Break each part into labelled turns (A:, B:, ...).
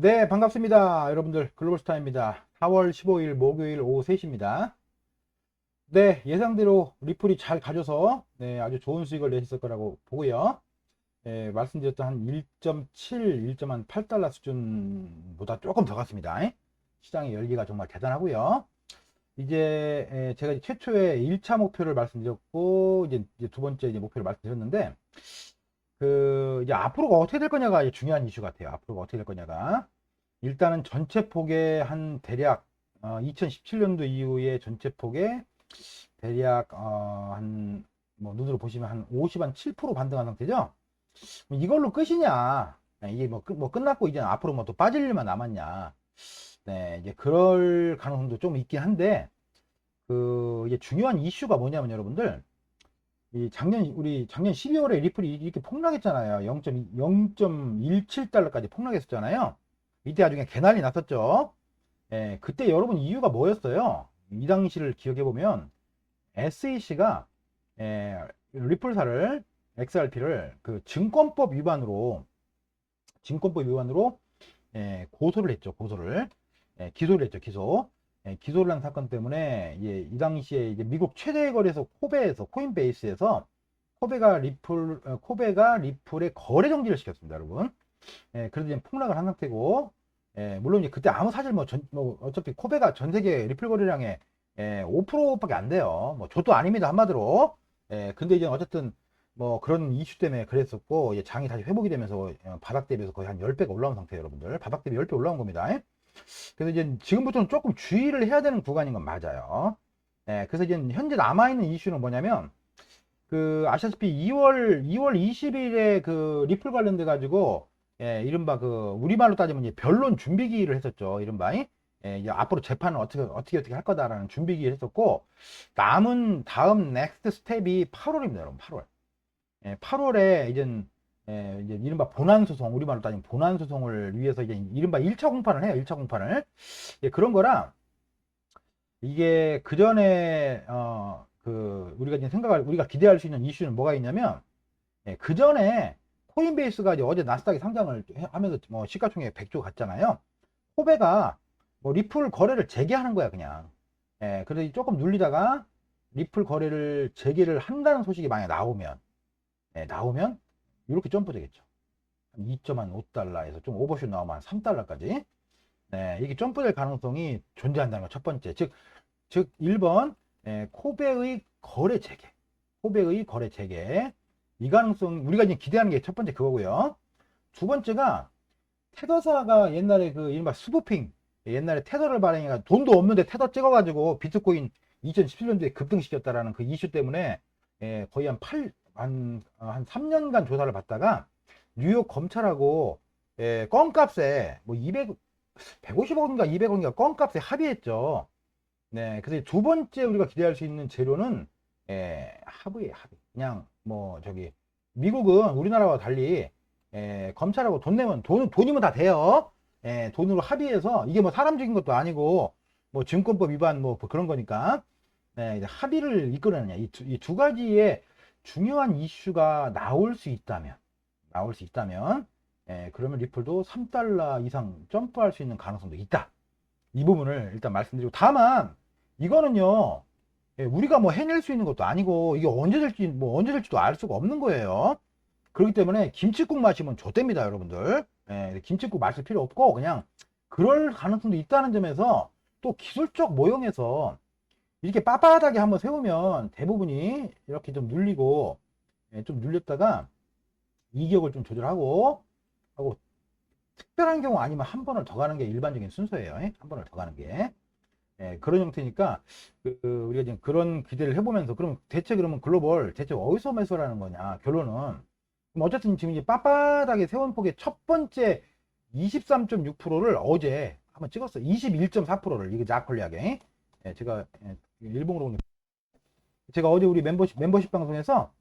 A: 네, 반갑습니다. 여러분들, 글로벌스타입니다. 4월 15일 목요일 오후 3시입니다. 네, 예상대로 리플이 잘 가져서, 네, 아주 좋은 수익을 내셨을 거라고 보고요. 예, 말씀드렸던 한 1.7, 1.8달러 수준보다 조금 더 갔습니다. 시장의 열기가 정말 대단하고요. 이제, 예, 제가 최초의 1차 목표를 말씀드렸고, 이제, 두 번째 목표를 말씀드렸는데, 그 이제 앞으로가 어떻게 될 거냐가 중요한 이슈 같아요. 앞으로가 어떻게 될 거냐가 일단은 전체 폭의 한 대략 어, 2017년도 이후에 전체 폭의 대략 어, 한뭐 눈으로 보시면 한 50, 한 7% 반등한 상태죠. 이걸로 끝이냐? 네, 이게 뭐, 끝- 뭐 끝났고 이제 앞으로 뭐 또 빠질 일만 남았냐? 네, 이제 그럴 가능성도 좀 있긴 한데 그 이제 중요한 이슈가 뭐냐면 여러분들 이 작년 우리 작년 12월에 리플이 이렇게 폭락했잖아요. 0.0.17달러까지 폭락했었잖아요. 이때 그냥 개난리 났었죠. 예, 그때 여러분 이유가 뭐였어요? 이 당시를 기억해 보면 SEC가 예, 리플사를 XRP를 그 증권법 위반으로 증권법 위반으로 예, 고소를 했죠. 고소를 예, 기소를 했죠. 기소. 예, 기소를 한 사건 때문에 예, 이 당시에 이제 미국 최대 거래소 코베에서 코인베이스에서 코베가 리플 어, 코베가 리플의 거래 정지를 시켰습니다, 여러분. 예, 그래서 지금 폭락을 한 상태고 예, 물론 이제 그때 아무 사실 뭐, 전, 뭐 어차피 코베가 전 세계 리플 거래량의 예, 5%밖에 안 돼요. 뭐 저도 아닙니다 한마디로. 예, 근데 이제 어쨌든 뭐 그런 이슈 때문에 그랬었고 이제 장이 다시 회복이 되면서 어, 바닥 대비해서 거의 한 10배가 올라온 상태예요, 여러분들. 바닥 대비 10배 올라온 겁니다. 예? 그래서 이제 지금부터는 조금 주의를 해야 되는 구간인 건 맞아요. 예, 그래서 이제 현재 남아있는 이슈는 뭐냐면, 그, 아시다시피 2월, 2월 20일에 그 리플 관련돼 가지고, 예, 이른바 그, 우리말로 따지면 이제 변론 준비기를 했었죠. 이른바. 예, 이제 앞으로 재판을 어떻게, 어떻게, 어떻게 할 거다라는 준비기를 했었고, 남은 다음 넥스트 스텝이 8월입니다, 여러분. 8월. 예, 8월에 이제 예, 이제 이른바 본안 소송, 우리말로 따지면 본안 소송을 위해서 이제 이른바 1차 공판을 해요. 1차 공판을. 예, 그런 거랑 이게 그 전에 어, 그 우리가 이제 생각할 우리가 기대할 수 있는 이슈는 뭐가 있냐면 예, 그 전에 코인베이스가 이제 어제 나스닥에 상장을 해- 하면서 뭐 시가총액 100조 갔잖아요. 코베가 뭐 리플 거래를 재개하는 거야, 그냥. 예, 그래서 조금 눌리다가 리플 거래를 재개를 한다는 소식이 만약 나오면 예, 나오면 이렇게 점프 되겠죠. 2.5달러에서 좀 오버슛 나오면 한 3달러까지. 네, 이게 점프될 가능성이 존재한다는 거 첫 번째. 즉, 즉 1번 예, 코베의 거래 재개. 코베의 거래 재개. 이 가능성 우리가 이제 기대하는 게 첫 번째 그거고요. 두 번째가 테더사가 옛날에 그 이른바 스부핑 옛날에 테더를 발행해가 돈도 없는데 테더 찍어가지고 비트코인 2017년도에 급등시켰다라는 그 이슈 때문에 예, 거의 한 8, 한, 어, 한 3년간 조사를 받다가 뉴욕 검찰하고 예, 껌값에 뭐 200, 150억인가 200억인가 껌값에 합의했죠. 네, 그래서 두 번째 우리가 기대할 수 있는 재료는 예, 합의에 합의. 그냥 뭐 저기 미국은 우리나라와 달리 예, 검찰하고 돈 내면 돈 돈이면 다 돼요. 예, 돈으로 합의해서 이게 뭐 사람 죽인 것도 아니고 뭐 증권법 위반 뭐 그런 거니까 네, 이제 합의를 이끌어내냐 이 두 가지의 중요한 이슈가 나올 수 있다면 나올 수 있다면 예, 그러면 리플도 3달러 이상 점프할 수 있는 가능성도 있다. 이 부분을 일단 말씀드리고 다만 이거는요 예, 우리가 뭐 해낼 수 있는 것도 아니고 이게 언제 될지 뭐 언제 될지도 알 수가 없는 거예요. 그렇기 때문에 김치국 마시면 좋답니다, 여러분들. 예, 김치국 마실 필요 없고 그냥 그럴 가능성도 있다는 점에서 또 기술적 모형에서 이렇게 빳빳하게 한번 세우면 대부분이 이렇게 좀 눌리고 예, 좀 눌렸다가 이격을 좀 조절하고 하고 특별한 경우 아니면 한 번을 더 가는 게 일반적인 순서예요. 예? 한 번을 더 가는 게 예, 그런 형태니까 그, 그 우리가 지금 그런 기대를 해보면서 그럼 대체 그러면 글로벌 대체 어디서 매수라는 거냐 결론은 어쨌든 지금 이제 빳빳하게 세운 폭의 첫 번째 23.6%를 어제 한번 찍었어요. 21.4%를 이게 자콜리하게 예, 제가 예, 일본으로 온- 제가 어제 우리 멤버십 멤버십 방송에서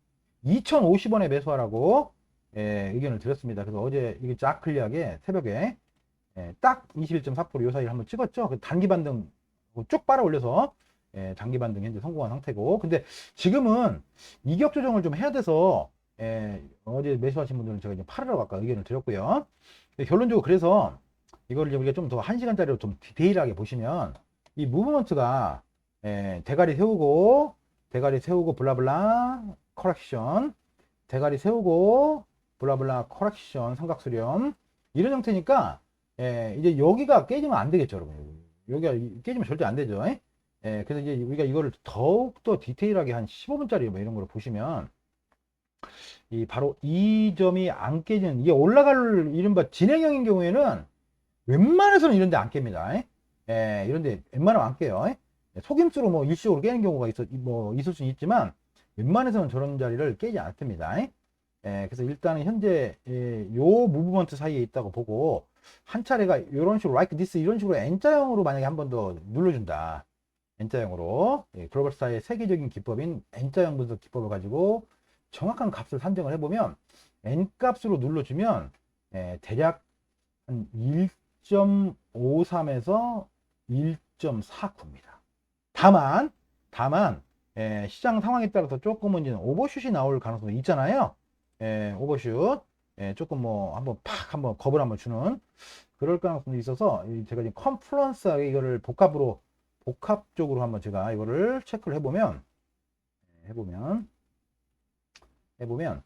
A: 2,050원에 매수하라고 예, 의견을 드렸습니다. 그래서 어제 이게 자클리하게 새벽에 예, 딱 21.4%요 사이를 한번 찍었죠. 그 단기 반등 쭉 빨아 올려서 예, 장기 반등 현재 성공한 상태고 근데 지금은 이격 조정을 좀 해야 돼서 예, 어제 매수하신 분들은 제가 이제 팔으라고 아까 의견을 드렸고요. 결론적으로 그래서 이걸 이제 우리가 좀 더 한 시간짜리로 좀 디테일하게 보시면 이 무브먼트가 예, 대가리 세우고 대가리 세우고 블라블라 커렉션. 대가리 세우고 블라블라 커렉션 삼각수렴. 이런 형태니까 예, 이제 여기가 깨지면 안 되겠죠 여러분. 여기가 깨지면 절대 안 되죠. 예, 그래서 이제 우리가 이거를 더욱더 디테일하게 한 15분짜리 뭐 이런 거를 보시면 이 바로 이 점이 안 깨지는 이게 올라갈 이른바 진행형인 경우에는 웬만해서는 이런 데 안 깹니다. 예, 이런 데 웬만하면 안 깨요. 예, 속임수로 뭐 일시적으로 깨는 경우가 있어, 뭐 있을 수는 있지만 웬만해서는 저런 자리를 깨지 않습니다. 예, 그래서 일단은 현재 예, 요 무브먼트 사이에 있다고 보고 한 차례가 이런 식으로 like this 이런 식으로 N자형으로 만약에 한 번 더 눌러준다. N자형으로 예, 글로벌 사의 세계적인 기법인 N자형 분석 기법을 가지고 정확한 값을 산정을 해보면 n 값으로 눌러주면 예, 대략 한 1.53에서 1.49입니다. 다만 다만 예, 시장 상황에 따라서 조금은 이제 오버슛이 나올 가능성도 있잖아요. 예, 오버슛 예, 조금 뭐 한번 팍 한번 겁을 한번 주는 그럴 가능성도 있어서 이 제가 지금 컴플런스하게 이거를 복합으로 복합적으로 한번 제가 이거를 체크를 해보면 예, 해보면 해보면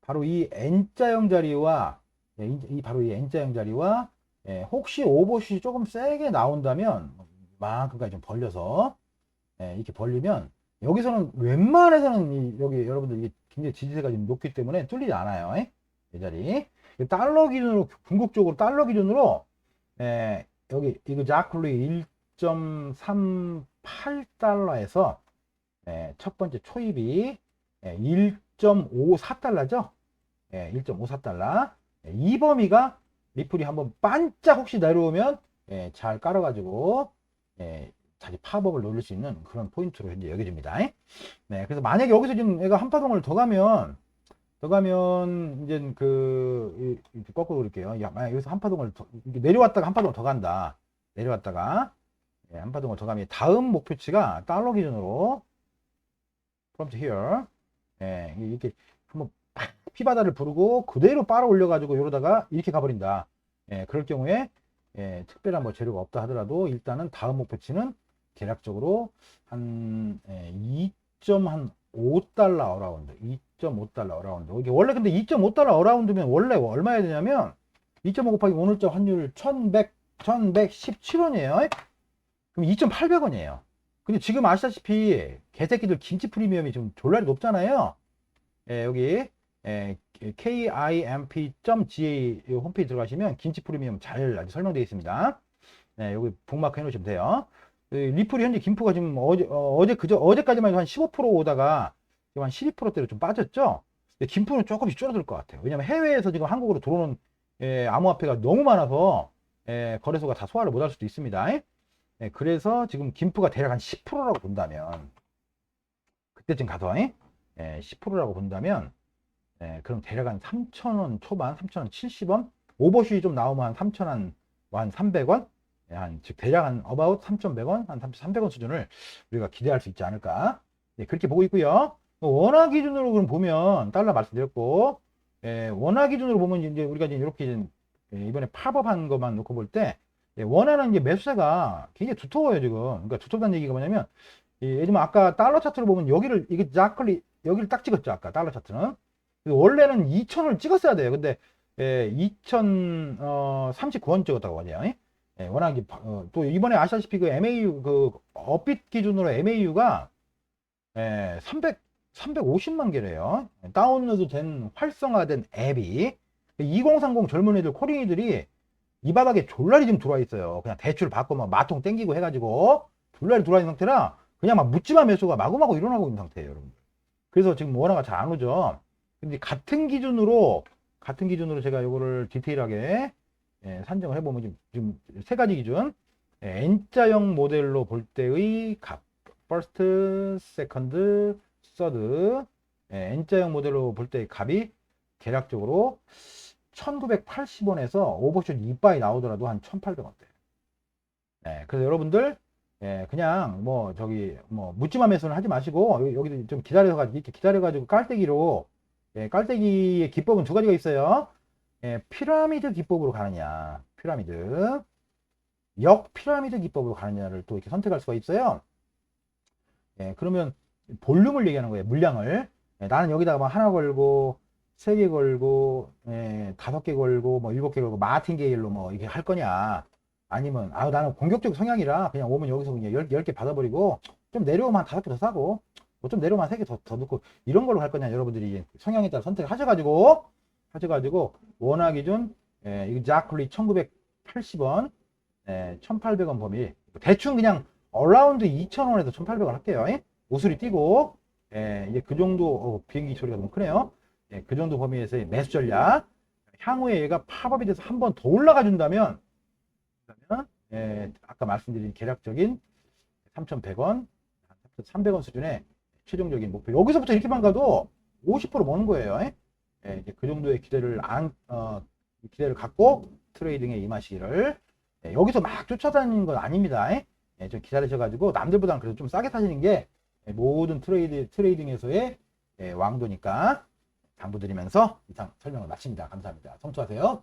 A: 바로 이 N자형 자리와 예, 이, 이 바로 이 N자형 자리와 예, 혹시 오버슛이 조금 세게 나온다면 만큼까지 좀 벌려서 예, 이렇게 벌리면 여기서는 웬만해서는 이, 여기 여러분들 이게 굉장히 지지세가 좀 높기 때문에 뚫리지 않아요. 예? 이 자리 달러 기준으로 궁극적으로 달러 기준으로 예, 여기 이거 자클리 1.38달러에서 예, 첫 번째 초입이 예, 1.54달러죠. 예, 1.54달러. 예, 이 범위가 리플이 한번 반짝 혹시 내려오면 예, 잘 깔아가지고 예, 자기 팝업을 노릴 수 있는 그런 포인트로 현재 여겨집니다. 네, 그래서 만약에 여기서 지금 얘가 한 파동을 더 가면 더 가면 이제 그 거꾸로 그럴게요. 야, 만약 여기서 한 파동을 더, 내려왔다가 한 파동 더 간다. 내려왔다가 예, 한 파동을 더 가면 다음 목표치가 달러 기준으로 from here 예, 이렇게 한번 팍 피바다를 부르고 그대로 빨아 올려가지고 이러다가 이렇게 가버린다. 예, 그럴 경우에 예, 특별한 뭐 재료가 없다 하더라도 일단은 다음 목표치는 대략적으로 한 예, 2.5달러 어라운드, 2.5달러 어라운드. 이게 원래 근데 2.5달러 어라운드면 원래 얼마야 되냐면 2.5 곱하기 오늘자 환율 1100, 1117원이에요. 그럼 2,800원이에요. 근데 지금 아시다시피 개새끼들 김치 프리미엄이 지금 졸라리 높잖아요. 예, 여기 예, kimp.ga 홈페이지 들어가시면 김치 프리미엄 잘 아주 설명되어 있습니다. 네, 여기 북마크 해놓으시면 돼요. 그 리플이 현재 김프가 지금 어제 어, 제 그저 어제까지만 해도 한 15% 오다가 지금 한 12%대로 좀 빠졌죠. 근데 김프는 조금씩 줄어들 것 같아요. 왜냐면 해외에서 지금 한국으로 들어오는 예, 암호화폐가 너무 많아서 예, 거래소가 다 소화를 못할 수도 있습니다. 예, 그래서 지금 김프가 대략 한 10%라고 본다면 그때쯤 가서 예, 10%라고 본다면 예, 그럼 대략 한 3,000원 초반, 3,000원 70원? 오버슛이 좀 나오면 한 3,000원, 한 300원? 예, 한, 즉 대략 한 about 3,100원, 한 3,300원 수준을 우리가 기대할 수 있지 않을까? 예, 그렇게 보고 있고요. 뭐 원화 기준으로 그럼 보면 달러 말씀드렸고 예, 원화 기준으로 보면 이제 우리가 이제 이렇게 예, 이번에 팝업한 것만 놓고 볼 때 예, 원화는 이제 매수세가 굉장히 두터워요 지금. 그러니까 두텁다는 얘기가 뭐냐면 예, 예를 들면 아까 달러 차트로 보면 여기를 이게 자클리 여기를 딱 찍었죠 아까 달러 차트는 원래는 2,000을 찍었어야 돼요. 근데 예, 2,039원 찍었다고 하네요. 예, 워낙 어, 또 이번에 아시다시피 그 MAU 그 업빛 기준으로 MAU가 예, 300 350만 개래요. 다운로드 된 활성화된 앱이 2030 젊은 애들 코링이들이 이 바닥에 졸라리 지금 들어와 있어요. 그냥 대출 받고 막 마통 땡기고 해가지고 졸라리 들어와 있는 상태라 그냥 막 묻지마 매수가 마구마구 일어나고 있는 상태예요, 여러분. 그래서 지금 원화가 잘 안 오죠. 근데 같은 기준으로 같은 기준으로 제가 이거를 디테일하게 예, 산정을 해보면 지금, 지금 세 가지 기준. 예, N자형 모델로 볼 때의 값. First, second, third. 예, N자형 모델로 볼 때의 값이 대략적으로 1980원에서 오버슛 이바이 나오더라도 한 1800원대. 예, 그래서 여러분들 예, 그냥 뭐 저기 뭐 묻지마 매수는 하지 마시고 여기, 여기도 좀 기다려가지고 이렇게 기다려가지고 깔때기로 예, 깔때기의 기법은 두 가지가 있어요. 예, 피라미드 기법으로 가느냐, 피라미드. 역 피라미드 기법으로 가느냐를 또 이렇게 선택할 수가 있어요. 예, 그러면 볼륨을 얘기하는 거예요. 물량을. 예, 나는 여기다가 뭐 하나 걸고, 세 개 걸고, 예, 다섯 개 걸고, 뭐 일곱 개 걸고, 마틴게일로 뭐 이렇게 할 거냐. 아니면, 아, 나는 공격적 성향이라 그냥 오면 여기서 그냥 열, 열 개 받아버리고, 좀 내려오면 한 다섯 개 더 사고, 뭐 좀 내려오면 한세개 더, 더 넣고, 이런 걸로 할 거냐. 여러분들이 성향에 따라 선택하셔가지고, 하셔가지고, 원화 기준, 예, 이거 자클리 1980원, 예, 1800원 범위. 대충 그냥 어라운드 2,000원에서 1,800원 할게요. 예? 오수리 뛰고, 예, 이제 그 정도, 어, 비행기 소리가 너무 크네요. 예, 그 정도 범위에서의 매수 전략. 향후에 얘가 팝업이 돼서 한 번 더 올라가 준다면, 그러면, 예, 아까 말씀드린 계략적인 3,100원, 300원 수준의 최종적인 목표. 여기서부터 이렇게만 가도 50% 모는 거예요. 예? 예, 이제 그 정도의 기대를 안, 어, 기대를 갖고 트레이딩에 임하시기를 예, 여기서 막 쫓아다니는 건 아닙니다. 예? 예, 좀 기다리셔가지고 남들보다는 그래도 좀 싸게 사시는 게 예, 모든 트레이드, 트레이딩에서의 예, 왕도니까 당부드리면서 이상 설명을 마칩니다. 감사합니다. 성투하세요.